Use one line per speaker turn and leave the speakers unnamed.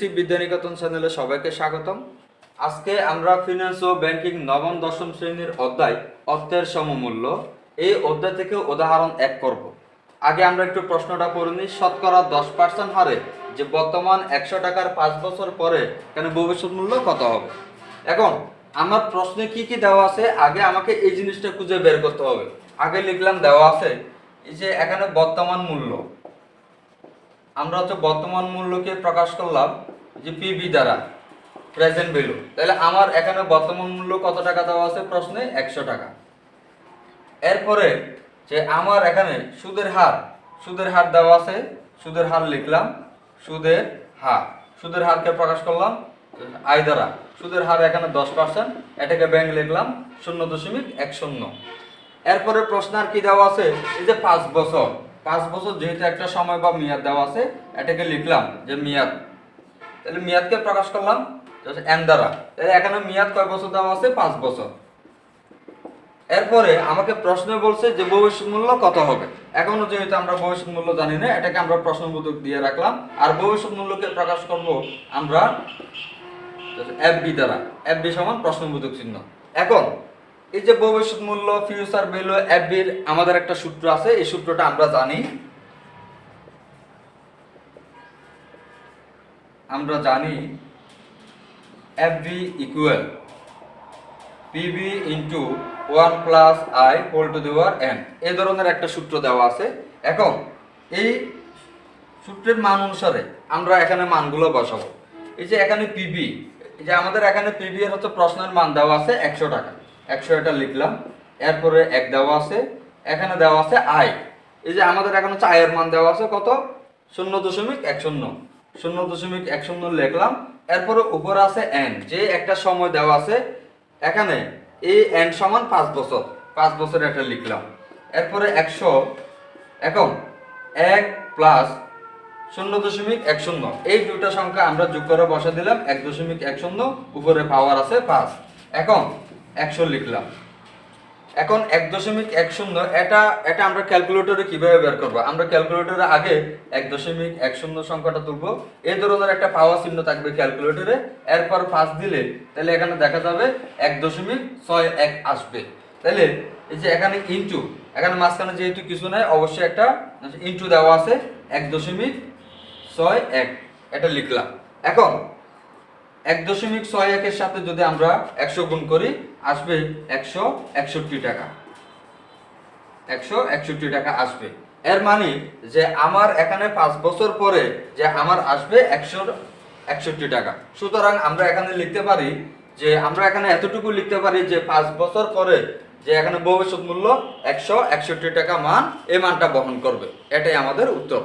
BSc Vidyaniketan চ্যানেলে সবাইকে স্বাগতম। আজকে আমরা ফিনান্স ও ব্যাংকিং নবম, দশম শ্রেণির অধ্যায়, অর্থের সমমূল্য। এই অধ্যায় থেকে উদাহরণ এক করব। আগে আমরা একটু প্রশ্নটা পড়ে নিই, শতকরা দশ পার্সেন্ট হারে যে বর্তমান একশো টাকার পাঁচ বছর পরে কেন ভবিষ্যৎ মূল্য কত হবে? এখন, আমার প্রশ্নে কি কি দেওয়া আছে, আগে আমাকে এই জিনিসটা খুঁজে বের করতে হবে। আগে লিখলাম দেওয়া আছে, এই যে এখানে বর্তমান মূল্য। আমরা হচ্ছে বর্তমান মূল্যকে প্রকাশ করলাম যে পিবি দ্বারা প্রেজেন্ট ভ্যালু তাহলে আমার এখানে বর্তমান মূল্য কত টাকা দেওয়া আছে? প্রশ্নে একশো টাকা। এরপরে যে আমার এখানে সুদের হার সুদের হার দেওয়া আছে, সুদের হার লিখলাম, সুদের হার। সুদের হারকে প্রকাশ করলাম আয় দ্বারা। সুদের হার এখানে দশ পার্সেন্ট এটাকে ব্যাংক লিখলাম, শূন্য দশমিক এক শূন্য। এরপরে প্রশ্ন আর কি দেওয়া আছে? এই যে পাঁচ বছর। পাঁচ বছর যেহেতু একটা সময় বা মেয়াদ দেওয়া আছে, এটাকে লিখলাম যে মেয়াদ। তাহলে মেয়াদকে প্রকাশ করলাম এন দ্বারা। তাহলে এখানে মেয়াদ কয় বছর দেওয়া আছে? পাঁচ বছর। এরপরে আমাকে প্রশ্ন বলছে যে ভবিষ্যৎ মূল্য কত হবে? এখনও যেহেতু আমরা ভবিষ্যৎ মূল্য জানি না, এটাকে আমরা প্রশ্নবোধক দিয়ে রাখলাম। আর ভবিষ্যৎ মূল্যকে প্রকাশ করব আমরা এফবি দ্বারা। এফবি সমান প্রশ্নবোধক চিহ্ন। এখন, এই যে ভবিষ্যৎ মূল্য ফিউচার ভ্যালু এফবির আমাদের একটা সূত্র আছে, এই সূত্রটা আমরা জানি। আমরা জানি FB equal PB into one plus I whole to the power N এই ধরনের একটা সূত্র দেওয়া আছে। এখন এই সূত্রের মান অনুসারে আমরা এখানে মানগুলো বসাবো। এই যে এখানে পিবি এই যে আমাদের এখানে পিবি এর হচ্ছে প্রশ্নের মান দেওয়া আছে একশো টাকা। একশো এটা লিখলাম, এরপরে এক দেওয়া আছে, এখানে দেওয়া আছে আই এই যে আমাদের এখন হচ্ছে আয়ের মান দেওয়া আছে কত? শূন্য দশমিক এক শূন্য। শূন্য দশমিক এক শূন্য লিখলাম। এরপরে উপরে আছে এন যে একটা সময় দেওয়া আছে। এখানে এই এন সমান পাঁচ বছর পাঁচ বছর একটা লিখলাম। এরপরে একশো, এখন এক প্লাস শূন্য দশমিক এক শূন্য, এই দুটা সংখ্যা আমরা যোগ করে বসা দিলাম, এক দশমিক এক শূন্য, উপরে পাওয়ার আছে পাঁচ। এখন একশো লিখলাম। এখন এক দশমিক এক শূন্য, এটা এটা আমরা ক্যালকুলেটরে কীভাবে বের করব? আমরা ক্যালকুলেটরে আগে এক দশমিক এক শূন্য সংখ্যাটা তুলবো। এই ধরনের একটা পাওয়ার চিহ্ন থাকবে ক্যালকুলেটরে এরপর পাঁচ দিলে, তাহলে এখানে দেখা যাবে এক দশমিক ছয় এক আসবে। তাহলে এই যে এখানে ইন্টু এখানে মাঝখানে যেহেতু কিছু নাই, অবশ্যই একটা ইন্টু দেওয়া আছে, এক দশমিক ছয় এক, এটা লিখলাম। এখন এক দশমিক ছয় একের সাথে যদি আমরা একশো গুণ করি, আসবে একশো একষট্টি টাকা। একশো একষট্টি টাকা আসবে। এর মানে যে আমার এখানে পাঁচ বছর পরে যে আমার আসবে একশো একষট্টি টাকা। সুতরাং আমরা এখানে লিখতে পারি যে, আমরা এখানে এতটুকু লিখতে পারি যে পাঁচ বছর পরে যে এখানে ভবিষ্যৎ মূল্য একশো একষট্টি টাকা মান এই মানটা বহন করবে। এটাই আমাদের উত্তর।